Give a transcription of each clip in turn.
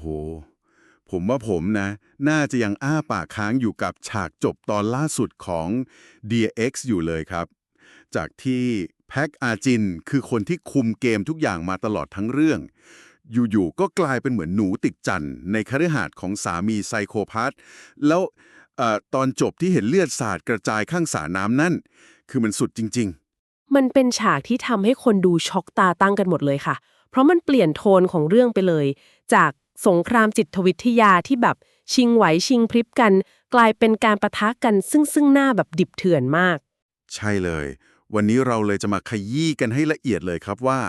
โห ผมว่าผมนะ น่าจะยังอ้าปากค้างอยู่กับฉากจบตอนล่าสุดของ DX อยู่เลยครับ จากที่แพ็กอาจินคือคนที่คุมเกมทุกอย่างมาตลอดทั้งเรื่อง อยู่ๆ ก็กลายเป็นเหมือนหนูติดจันในคฤหาสน์ของสามีไซโคพาธแล้วอตอนจบที่เห็นเลือดสาดกระจายข้างสระน้ำนั่น คือมันสุดจริง ๆ มันเป็นฉากที่ทำให้คนดูช็อกตาตั้งกันหมดเลยค่ะ เพราะมันเปลี่ยนโทนของเรื่องไปเลย จาก สงครามจิตวิทยาที่แบบชิงไหวชิงพริบกัน กลายเป็นการประทะกันซึ่งซึ่งหน้าแบบดิบเถื่อนมาก ใช่เลย วันนี้เราเลยจะมาขยี้กันให้ละเอียดเลยครับว่า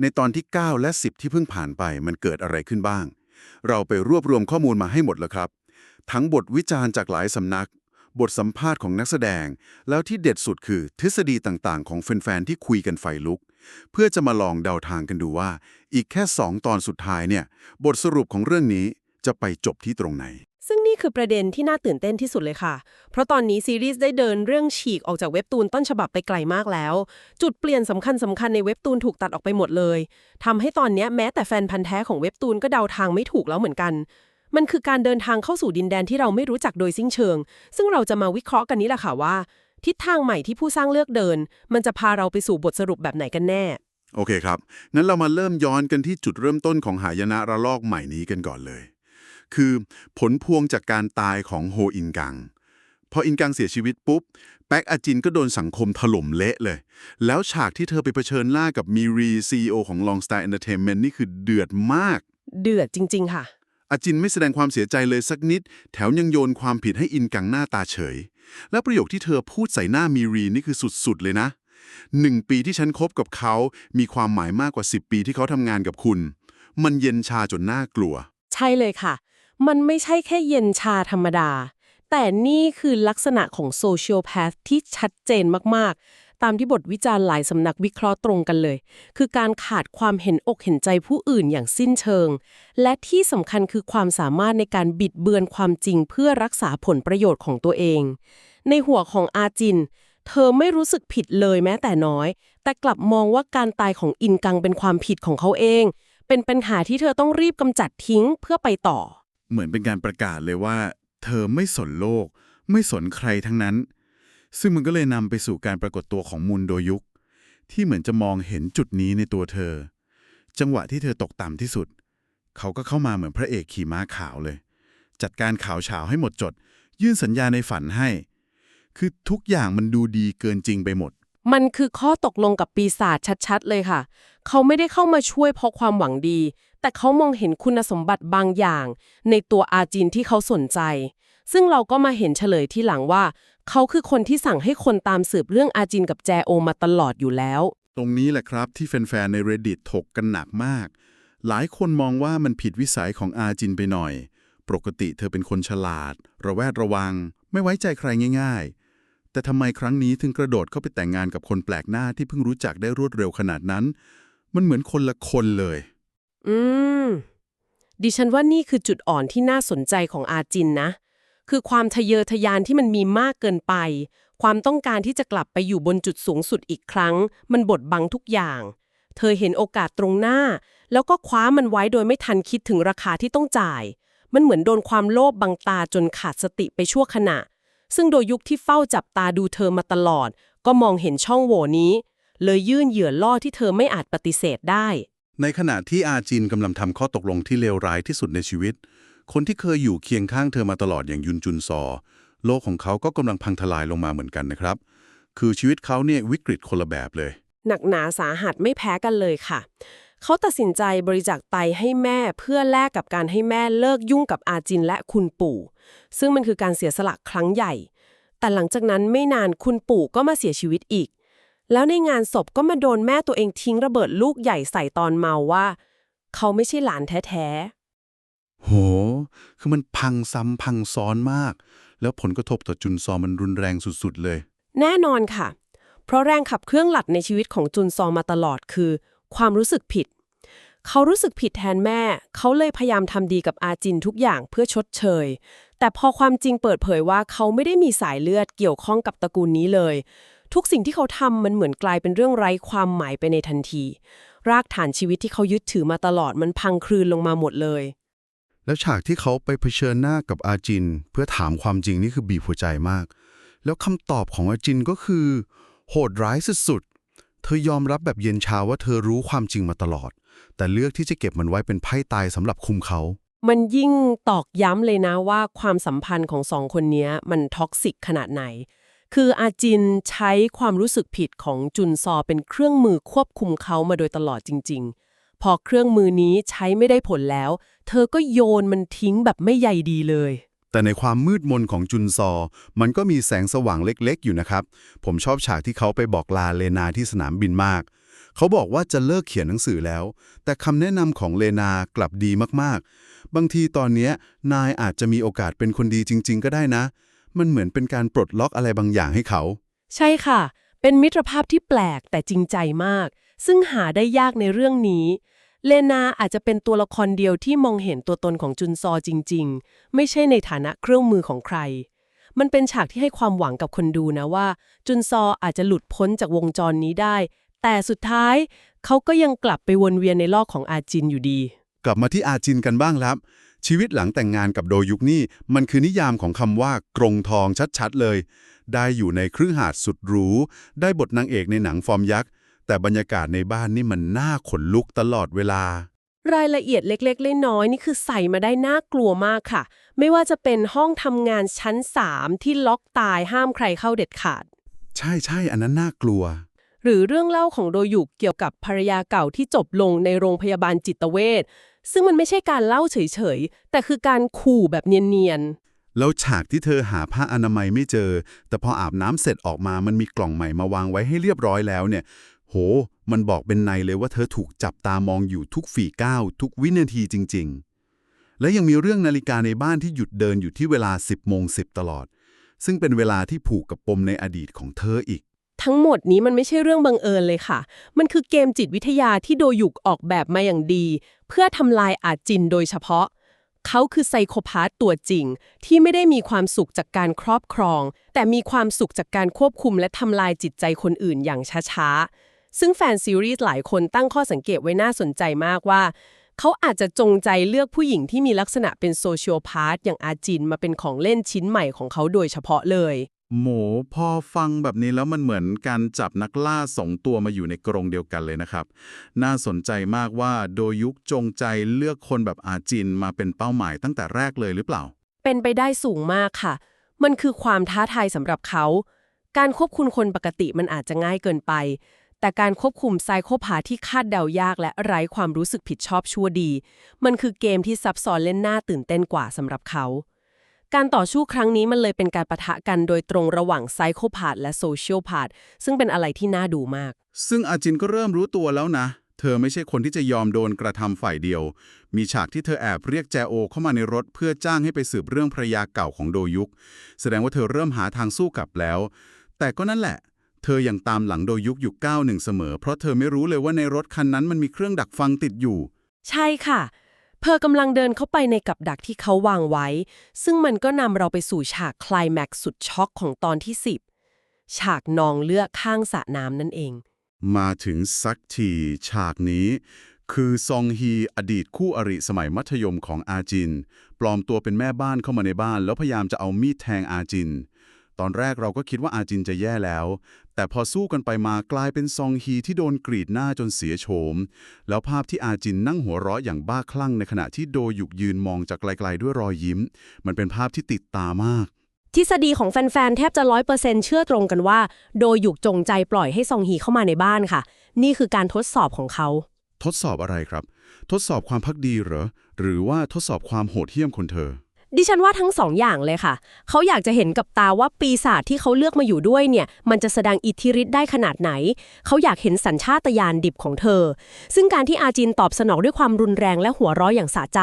ในตอนที่ 9 และ 10 ที่เพิ่งผ่านไปมันเกิดอะไรขึ้นบ้าง เราไปรวบรวมข้อมูลมาให้หมดแล้วครับ ทั้งบทวิจารณ์จากหลายสำนัก บทสัมภาษณ์ของนักแสดง แล้วที่เด็ดสุดคือทฤษฎีต่างๆ ของแฟนๆ ที่คุยกันไฟลุก เพื่อจะมาลองเดาทางกันดูว่า อีกแค่ 2 ตอนสุดท้ายเนี่ย บทสรุปของเรื่องนี้จะไปจบที่ตรงไหน ซึ่งนี่คือประเด็นที่น่าตื่นเต้นที่สุดเลยค่ะ เพราะตอนนี้ซีรีส์ได้เดินเรื่องฉีกออกจากเว็บตูนต้นฉบับไปไกลมากแล้ว จุดเปลี่ยนสำคัญสำคัญในเว็บตูนถูกตัดออกไปหมดเลยทำให้ตอนนี้แม้แต่แฟนพันธ์แท้ของเว็บตูนก็เดาทางไม่ถูกแล้วเหมือนกัน มันคือการเดินทางเข้าสู่ดินแดนที่เราไม่รู้จักโดยสิ้นเชิง ซึ่งเราจะมาวิเคราะห์กันนี้แหละค่ะว่า ทิศทางใหม่ที่ผู้สร้างเลือกเดิน มันจะพาเราไปสู่บทสรุปแบบไหนกันแน่ โอเคครับงั้นเรามาเริ่มย้อนกันที่จุดเริ่มต้นของหายนะระลอกใหม่นี้กันก่อนเลย คือผลพวงจากการตายของโฮอินกัง พออินกังเสียชีวิตปุ๊บ แป๊กอาจินก็โดนสังคมถล่มเละเลย แล้วฉากที่เธอไปเผชิญหน้ากับมีรีซีอของ Long Star Entertainment นี่คือเดือดมาก เดือดจริง ๆ ค่ะ อาจินไม่แสดงความเสียใจเลยสักนิด แถวยังโยนความผิดให้อินกังหน้าตาเฉย แล้วประโยคที่เธอพูดใส่หน้ามีรีนี่คือสุดๆเลยนะหนึ่งปีที่ฉันคบกับเขา มีความหมายมากกว่า 10 ปีที่เขาทำงานกับคุณ มันเย็นชาจนน่ากลัว ใช่เลยค่ะ มันไม่ใช่แค่เย็นชาธรรมดา แต่นี่คือลักษณะของโซเชียลแพทที่ชัดเจนมากๆ ตามที่บทวิจารณ์หลายสำนักวิเคราะห์ตรงกันเลย คือการขาดความเห็นอกเห็นใจผู้อื่นอย่างสิ้นเชิง และที่สำคัญคือความสามารถในการบิดเบือนความจริงเพื่อรักษาผลประโยชน์ของตัวเอง ในหัวของอาจิน เธอไม่รู้สึกผิดเลยแม้แต่น้อย แต่กลับมองว่าการตายของอินกังเป็นความผิดของเขาเอง เป็นปัญหาที่เธอต้องรีบกำจัดทิ้งเพื่อไปต่อ เหมือนเป็นการประกาศเลยว่า เธอไม่สนโลก ไม่สนใครทั้งนั้น ซึ่งมันก็เลยนำไปสู่การปรากฏตัวของมุนโดยุก ที่เหมือนจะมองเห็นจุดนี้ในตัวเธอ จังหวะที่เธอตกต่ำที่สุด เขาก็เข้ามาเหมือนพระเอกขี่ม้าขาวเลย จัดการข่าวเฉาให้หมดจด ยื่นสัญญาในฝันให้ คือทุกอย่างมันดูดีเกินจริงไปหมด มันคือข้อตกลงกับปีศาจชัดๆ เลยค่ะ เขาไม่ได้เข้ามาช่วยเพราะความหวังดี แต่เขามองเห็นคุณสมบัติบางอย่าง ในตัวอาจินที่เขาสนใจซึ่งเราก็มาเห็นเฉลยที่หลังว่า เขาคือคนที่สั่งให้คนตามสืบเรื่องอาจินกับแจโอมาตลอดอยู่แล้ว ตรงนี้แหละครับที่แฟนๆ ใน Reddit ถกกันหนักมาก หลายคนมองว่ามันผิดวิสัยของอาจินไปหน่อย ปกติเธอเป็นคนฉลาด ระแวดระวัง ไม่ไว้ใจใครง่าย ๆ แต่ทำไมครั้งนี้ถึงกระโดดเข้าไปแต่งงานกับคนแปลกหน้าที่เพิ่งรู้จักได้รวดเร็วขนาดนั้น มันเหมือนคนละคนเลย อืม ดิฉันว่านี่คือจุดอ่อนที่น่าสนใจของอาจินนะ คือความทะเยอทะยานที่มันมีมากเกินไป ความต้องการที่จะกลับไปอยู่บนจุดสูงสุดอีกครั้ง มันบดบังทุกอย่าง เธอเห็นโอกาสตรงหน้า แล้วก็คว้ามันไว้โดยไม่ทันคิดถึงราคาที่ต้องจ่าย มันเหมือนโดนความโลภบังตาจนขาดสติไปชั่วขณะ ซึ่งโดยยุคที่เฝ้าจับตาดูเธอมาตลอด ก็มองเห็นช่องโหว่นี้ เลยยื่นเหยื่อล่อที่เธอไม่อาจปฏิเสธได้ ในขณะที่อาจินกำลังทำข้อตกลงที่เลวร้ายที่สุดในชีวิต คนที่เคยอยู่เคียงข้างเธอมาตลอดอย่างยุนจุนซอ โลกของเขาก็กำลังพังทลายลงมาเหมือนกันนะครับ คือชีวิตเขาเนี่ยวิกฤตคนละแบบเลย หนักหนาสาหัสไม่แพ้กันเลยค่ะ เขาตัดสินใจบริจาคไตให้แม่เพื่อแลกกับการให้แม่เลิกยุ่งกับอาจินและคุณปู่ ซึ่งมันคือการเสียสละครั้งใหญ่ แต่หลังจากนั้นไม่นานคุณปู่ก็มาเสียชีวิตอีก แล้วในงานศพก็มาโดนแม่ตัวเองทิ้งระเบิดลูกใหญ่ใส่ตอนเมาว่า เขาไม่ใช่หลานแท้ โห คือมันพังซ้ำพังซ้อนมาก แล้วผลกระทบต่อจุนซอมันรุนแรงสุดๆเลย แน่นอนค่ะ เพราะแรงขับเครื่องหลักในชีวิตของจุนซอมาตลอดคือ ความรู้สึกผิด เขารู้สึกผิดแทนแม่ เขาเลยพยายามทำดีกับอาจินทุกอย่างเพื่อชดเชย แต่พอความจริงเปิดเผยว่าเขาไม่ได้มีสายเลือดเกี่ยวข้องกับตระกูลนี้เลย ทุกสิ่งที่เขาทำมันเหมือนกลายเป็นเรื่องไร้ความหมายไปในทันที รากฐานชีวิตที่เขายึดถือมาตลอดมันพังคลืนลงมาหมดเลย แล้วฉากที่เขาไปเผชิญหน้ากับอาจิน เพื่อถามความจริงนี่คือบีบหัวใจมาก แล้วคำตอบของอาจินก็คือ โหดร้ายสุดๆ เธอยอมรับแบบเย็นชาว่าเธอรู้ความจริงมาตลอด แต่เลือกที่จะเก็บมันไว้เป็นไพ่ตายสำหรับคุมเขา มันยิ่งตอกย้ำเลยนะว่าความสัมพันธ์ของสองคนนี้มันท็อกซิกขนาดไหน คืออาจินใช้ความรู้สึกผิดของจุนซอเป็นเครื่องมือควบคุมเขามาโดยตลอดจริง ๆ อเครื่องมือนี้ใช้ไม่ได้ผลแล้ว เธอก็โยนมันทิ้งแบบไม่ใยดีเลย แต่ในความมืดมนของจุนซอ มันก็มีแสงสว่างเล็กๆ อยู่นะครับ ผมชอบฉากที่เขาไปบอกลาเลนาที่สนามบินมาก เขาบอกว่าจะเลิกเขียนหนังสือแล้ว แต่คำแนะนำของเลนากลับดีมากๆ บางทีตอนเนี้ยนายอาจจะมีโอกาสเป็นคนดีจริง ๆ ก็ได้นะ มันเหมือนเป็นการปลดล็อกอะไรบางอย่างให้เขา ใช่ค่ะ เป็นมิตรภาพที่แปลกแต่จริงใจมาก ซึ่งหาได้ยากในเรื่องนี้ เลนาอาจจะเป็นตัวละครเดียวที่มองเห็นตัวตนของจุนซอจริง ๆ ไม่ใช่ในฐานะเครื่องมือของใคร มันเป็นฉากที่ให้ความหวังกับคนดูนะว่า จุนซออาจจะหลุดพ้นจากวงจรนี้ได้ แต่สุดท้ายเขาก็ยังกลับไปวนเวียนในลอกของอาจินอยู่ดี กลับมาที่อาจินกันบ้างครับ ชีวิตหลังแต่งงานกับโดยุกนี่มันคือนิยามของคำว่ากรงทองชัดๆเลย ได้อยู่ในครือหาดสุดหรูได้บทนางเอกในหนังฟอร์มยักษ์ แต่บรรยากาศในบ้านนี่มันน่าขนลุกตลอดเวลา รายละเอียดเล็กๆน้อยๆนี่คือใส่มาได้น่ากลัวมากค่ะ ไม่ว่าจะเป็นห้องทำงานชั้น 3 ที่ล็อกตายห้ามใครเข้าเด็ดขาด ใช่ใช่อันนั้นน่ากลัว หรือเรื่องเล่าของโดยุกเกี่ยวกับภรรยาเก่าที่จบลงในโรงพยาบาลจิตเวชซึ่งมันไม่ใช่การเล่าเฉยๆ แต่คือการขู่แบบเนียนแล้วฉากที่เธอหาผ้าอนามัยไม่เจอ แต่พออาบน้ำเสร็จออกมามันมีกล่องใหม่มาวางไว้ให้เรียบร้อยแล้วเนี่ย โห มันบอกเป็นในเลยว่าเธอถูกจับตามองอยู่ทุกฝีก้าวทุกวินาทีจริง ๆ และยังมีเรื่องนาฬิกาในบ้านที่หยุดเดินอยู่ที่เวลา 10โมง10 ตลอด ซึ่งเป็นเวลาที่ผูกกับปมในอดีตของเธออีก ทั้งหมดนี้มันไม่ใช่เรื่องบังเอิญเลยค่ะ มันคือเกมจิตวิทยาที่โดยุกออกแบบมาอย่างดี เพื่อทำลายอาจินโดยเฉพาะเขาคือไซโคพาธตัวจริง ที่ไม่ได้มีความสุขจากการครอบครอง แต่มีความสุขจากการควบคุมและทำลายจิตใจคนอื่นอย่างช้าๆ ซึ่งแฟนซีรีส์หลายคนตั้งข้อสังเกตไว้น่าสนใจมากว่า เขาอาจจะจงใจเลือกผู้หญิงที่มีลักษณะเป็นโซเชียลพาธอย่างอาจินมาเป็นของเล่นชิ้นใหม่ของเขาโดยเฉพาะเลยโหมพอฟังแบบนี้แล้วมันเหมือนการจับนักล่าสองตัวมาอยู่ในกรงเดียวกันเลยนะครับ น่าสนใจมากว่าโดยุคจงใจเลือกคนแบบอาจินมาเป็นเป้าหมายตั้งแต่แรกเลยหรือเปล่า เป็นไปได้สูงมากค่ะ มันคือความท้าทายสำหรับเขา การควบคุมคนปกติมันอาจจะง่ายเกินไป แต่การควบคุมไซโคพาที่คาดเดายากและไร้ความรู้สึกผิดชอบชั่วดี มันคือเกมที่ซับซ้อนเล่นหน้าตื่นเต้นกว่าสำหรับเขา การต่อสู้ครั้งนี้มันเลยเป็นการปะทะกันโดยตรงระหว่างไซโคพาธและโซเชียลพาธซึ่งเป็นอะไรที่น่าดูมาก ซึ่งอาจินก็เริ่มรู้ตัวแล้วนะ เธอไม่ใช่คนที่จะยอมโดนกระทำฝ่ายเดียว มีฉากที่เธอแอบเรียกแจโอ เข้ามาในรถเพื่อจ้างให้ไปสืบเรื่องภรรยาเก่าของโดยุก แสดงว่าเธอเริ่มหาทางสู้กลับแล้ว แต่ก็นั่นแหละ เธอยังตามหลังโดยุกอยู่ก้าวหนึ่งเสมอ เพราะเธอไม่รู้เลยว่าในรถคันนั้นมันมีเครื่องดักฟังติดอยู่ ใช่ค่ะ เธอกำลังเดินเข้าไปในกับดักที่เขาวางไว้ ซึ่งมันก็นำเราไปสู่ฉากไคลายแม็กซ์สุดช็อกของตอนที่ 10 ฉากนองเลือดข้างสระน้ำนั่นเอง มาถึงสักทีฉากนี้ คือซองฮีอดีตคู่อริสมัยมัธยมของอาจิน ปลอมตัวเป็นแม่บ้านเข้ามาในบ้าน แล้วพยายามจะเอามีดแทงอาจิน ตอนแรกเราก็คิดว่าอาจินจะแย่แล้ว แต่พอสู้กันไปมากลายเป็นซองฮีที่โดนกรีดหน้าจนเสียโฉม แล้วภาพที่อาจินนั่งหัวเราะอย่างบ้าคลั่งในขณะที่โดยุกยืนมองจากไกลๆด้วยรอยยิ้ม มันเป็นภาพที่ติดตามาก ทฤษฎีของแฟนๆ แทบจะร้อยเปอร์เซ็นเชื่อตรงกันว่า โดยหยุกจงใจปล่อยให้ซองฮีเข้ามาในบ้านค่ะ นี่คือการทดสอบของเขา ทดสอบอะไรครับ ทดสอบความพักดีเหรอ หรือว่าทดสอบความโหดเหี้ยมคนเธอ ดิฉันว่าทั้งสองอย่างเลยค่ะ เขาอยากจะเห็นกับตาว่าปีศาจที่เขาเลือกมาอยู่ด้วยเนี่ย มันจะแสดงอิทธิฤทธิ์ได้ขนาดไหน เขาอยากเห็นสัญชาตญาณดิบของเธอ ซึ่งการที่อาจินตอบสนองด้วยความรุนแรงและหัวเร้ออย่างสะใจ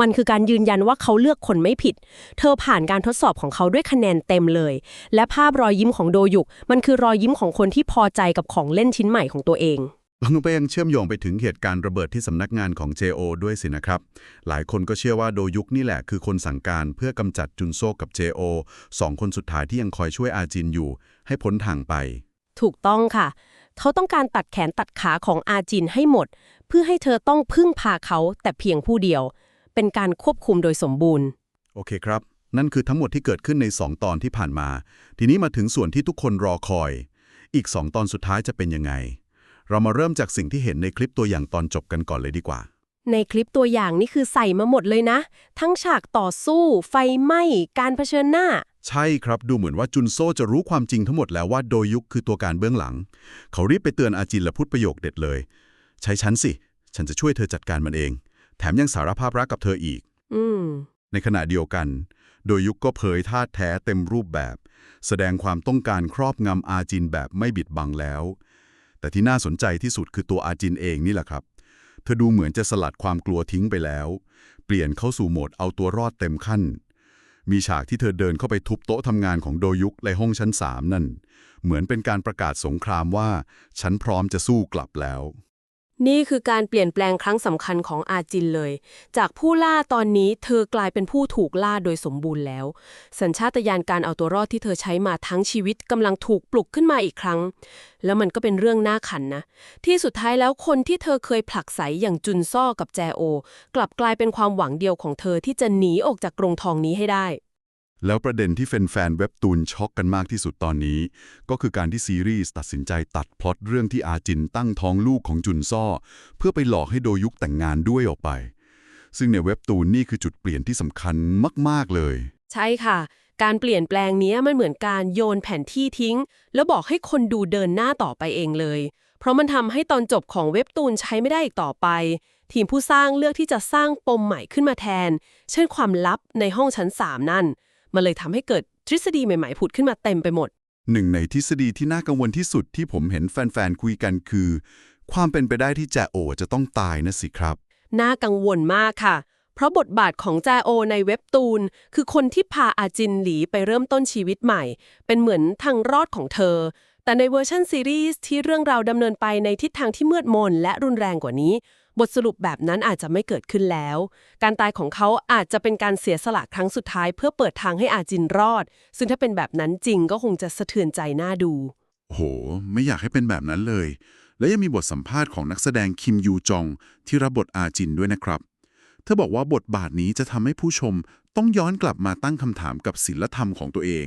มันคือการยืนยันว่าเขาเลือกคนไม่ผิด เธอผ่านการทดสอบของเขาด้วยคะแนนเต็มเลย และภาพรอยยิ้มของโดยุก มันคือรอยยิ้มของคนที่พอใจกับของเล่นชิ้นใหม่ของตัวเอง แล้วนุไปยังเชื่อมโยงไปถึงเหตุการณ์ระเบิดที่สำนักงานของ JO ด้วยสินะครับ หลายคนก็เชื่อว่าโดยุกนี่แหละคือคนสั่งการเพื่อกำจัดจุนโซกับ JO สองคนสุดท้ายที่ยังคอยช่วยอาจินอยู่ ให้พ้นทางไป ถูกต้องค่ะ เขาต้องการตัดแขนตัดขาของอาจินให้หมด เพื่อให้เธอต้องพึ่งพาเขาแต่เพียงผู้เดียวเเป็นการควบคุมโดยสมบูรณ์ โอเคครับ นั่นคือทั้งหมดที่เกิดขึ้นใน 2 ตอนที่ผ่านมา ทีนี้มาถึงส่วนที่ทุกคนรอคอย อีก 2 ตอนสุดท้ายจะเป็นยังไง เรามาเริ่มจากสิ่งที่เห็นในคลิปตัวอย่างตอนจบกันก่อนเลยดีกว่า ในคลิปตัวอย่างนี่คือใส่มาหมดเลยนะ ทั้งฉากต่อสู้ ไฟไหม้ การเผชิญหน้า ใช่ครับดูเหมือนว่าจุนโซจะรู้ความจริงทั้งหมดแล้วว่าโดยุคคือตัวการเบื้องหลัง เขารีบไปเตือนอาจินและพูดประโยคเด็ดเลย ใช้ฉันสิ ฉันจะช่วยเธอจัดการมันเอง แถมยังสารภาพรักกับเธออีก อืมในขณะเดียวกัน โดยยุคก็เผยท่าตุแท้เต็มรูปแบบ แสดงความต้องการครอบงำอาจินแบบไม่บิดบังแล้ว แต่ที่น่าสนใจที่สุดคือตัวอาจินเองนี่แหละครับ เธอดูเหมือนจะสลัดความกลัวทิ้งไปแล้ว เปลี่ยนเข้าสู่โหมดเอาตัวรอดเต็มขั้น มีฉากที่เธอเดินเข้าไปทุบโต๊ะทำงานของโดยุกในห้องชั้นสามนั่น เหมือนเป็นการประกาศสงครามว่า ฉันพร้อมจะสู้กลับแล้ว นี่คือการเปลี่ยนแปลงครั้งสำคัญของอาจินเลย จากผู้ล่าตอนนี้เธอกลายเป็นผู้ถูกล่าโดยสมบูรณ์แล้ว สัญชาตญาณการเอาตัวรอดที่เธอใช้มาทั้งชีวิตกำลังถูกปลุกขึ้นมาอีกครั้ง แล้วมันก็เป็นเรื่องน่าขันนะ ที่สุดท้ายแล้วคนที่เธอเคยผลักไสอย่างจุนซ่อกับแจโอ กลับกลายเป็นความหวังเดียวของเธอที่จะหนีออกจากกรงทองนี้ให้ได้ แล้วประเด็นที่แฟนๆเว็บตูนช็อกกันมากที่สุดตอนนี้ ก็คือการที่ซีรีส์ตัดสินใจตัดพล็อตเรื่องที่อาจินตั้งท้องลูกของจุนซ่อ เพื่อไปหลอกให้โดยุคแต่งงานด้วยออกไป ซึ่งในเว็บตูนนี่คือจุดเปลี่ยนที่สำคัญมาก ๆ เลย ใช่ค่ะ การเปลี่ยนแปลงนี้มันเหมือนการโยนแผนที่ทิ้ง แล้วบอกให้คนดูเดินหน้าต่อไปเองเลย เพราะมันทำให้ตอนจบของเว็บตูนใช้ไม่ได้อีกต่อไป ทีมผู้สร้างเลือกที่จะสร้างปมใหม่ขึ้นมาแทน เช่นความลับในห้องชั้น3นั่น มันเลยทำให้เกิดทฤษฎีใหม่ๆผุดขึ้นมาเต็มไปหมด หนึ่งในทฤษฎีที่น่ากังวลที่สุดที่ผมเห็นแฟนๆคุยกันคือ ความเป็นไปได้ที่แจโอจะต้องตายนะสิครับ น่ากังวลมากค่ะ เพราะบทบาทของจาโอในเว็บตูน คือคนที่พาอาจินหลีไปเริ่มต้นชีวิตใหม่ เป็นเหมือนทางรอดของเธอ แต่ในเวอร์ชันซีรีส์ที่เรื่องราวดำเนินไปในทิศทางที่มืดมนและรุนแรงกว่านี้ บทสรุปแบบนั้นอาจจะไม่เกิดขึ้นแล้ว การตายของเขาอาจจะเป็นการเสียสละครั้งสุดท้าย เพื่อเปิดทางให้อาจินรอด ซึ่งถ้าเป็นแบบนั้นจริงก็คงจะสะเทือนใจน่าดู โห ไม่อยากให้เป็นแบบนั้นเลย และยังมีบทสัมภาษณ์ของนักแสดงคิมยูจอง ที่รับบทอาจินด้วยนะครับเธอบอกว่าบทบาทนี้จะทำให้ผู้ชมต้องย้อนกลับมาตั้งคำถามกับศีลธรรมของตัวเอง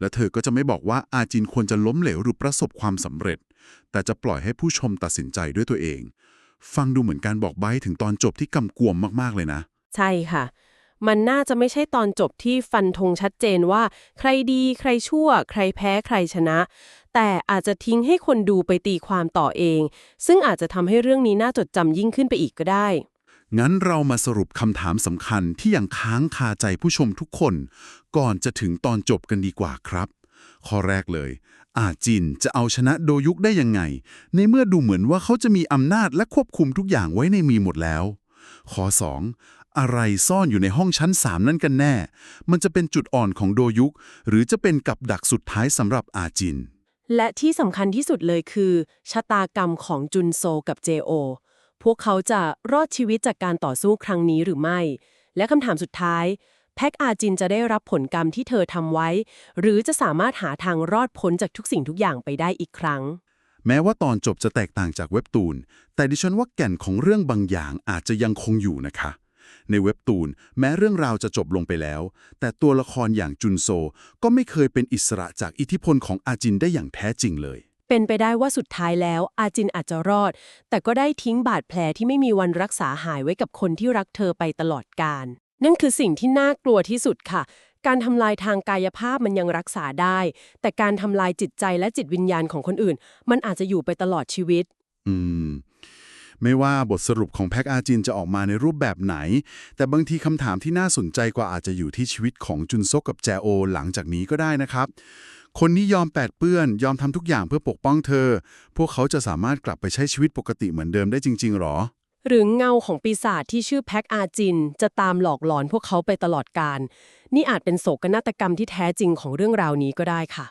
และเธอก็จะไม่บอกว่าอาจินควรจะล้มเหลวหรือประสบความสำเร็จ แต่จะปล่อยให้ผู้ชมตัดสินใจด้วยตัวเอง ฟังดูเหมือนการบอกใบ้ถึงตอนจบที่กำกวมมากๆเลยนะ ใช่ค่ะ มันน่าจะไม่ใช่ตอนจบที่ฟันธงชัดเจนว่า ใครดี ใครชั่ว ใครแพ้ใครชนะ แต่อาจจะทิ้งให้คนดูไปตีความต่อเอง ซึ่งอาจจะทำให้เรื่องนี้น่าจดจำยิ่งขึ้นไปอีกก็ได้ งั้นเรามาสรุปคำถามสำคัญที่ยังค้างคาใจผู้ชมทุกคน ก่อนจะถึงตอนจบกันดีกว่าครับ ข้อแรกเลย อาจินจะเอาชนะโดยุคได้ยังไง ในเมื่อดูเหมือนว่าเขาจะมีอำนาจและควบคุมทุกอย่างไว้ในมือหมดแล้วข้อ 2. อะไรซ่อนอยู่ในห้องชั้น 3 นั่นกันแน่ มันจะเป็นจุดอ่อนของโดยุคหรือจะเป็นกับดักสุดท้ายสำหรับอาจิน และที่สำคัญที่สุดเลยคือ ชะตากรรมของจุนโซกับเจโอ พวกเขาจะรอดชีวิตจากการต่อสู้ครั้งนี้หรือไม่ และคำถามสุดท้าย แพ็กอาจินจะได้รับผลกรรมที่เธอทำไว้ หรือจะสามารถหาทางรอดพ้นจากทุกสิ่งทุกอย่างไปได้อีกครั้ง แม้ว่าตอนจบจะแตกต่างจากเว็บตูน แต่ดิฉันว่าแก่นของเรื่องบางอย่างอาจจะยังคงอยู่นะคะ ในเว็บตูน แม้เรื่องราวจะจบลงไปแล้ว แต่ตัวละครอย่างจุนโซก็ไม่เคยเป็นอิสระจากอิทธิพลของอาจินได้อย่างแท้จริงเลยเป็นไปได้ว่าสุดท้ายแล้ว อาจินอาจจะรอด แต่ก็ได้ทิ้งบาดแผลที่ไม่มีวันรักษาหายไว้กับคนที่รักเธอไปตลอดกาล นั่นคือสิ่งที่น่ากลัวที่สุดค่ะ การทำลายทางกายภาพมันยังรักษาได้ แต่การทำลายจิตใจและจิตวิญญาณของคนอื่น มันอาจจะอยู่ไปตลอดชีวิต อืม ไม่ว่าบทสรุปของแพ็กอาจินจะออกมาในรูปแบบไหน แต่บางทีคำถามที่น่าสนใจกว่าอาจจะอยู่ที่ชีวิตของจุนซกกับแจโอ หลังจากนี้ก็ได้นะครับ คนที่ยอมแปดเปื้อน ยอมทำทุกอย่างเพื่อปกป้องเธอ พวกเขาจะสามารถกลับไปใช้ชีวิตปกติเหมือนเดิมได้จริง ๆหรอ หรือเงาของปีศาจที่ชื่อแพ็กอาจิน จะตามหลอกหลอนพวกเขาไปตลอดกาลนี่อาจเป็นโศกนาฏกรรมที่แท้จริงของเรื่องราวนี้ก็ได้ค่ะ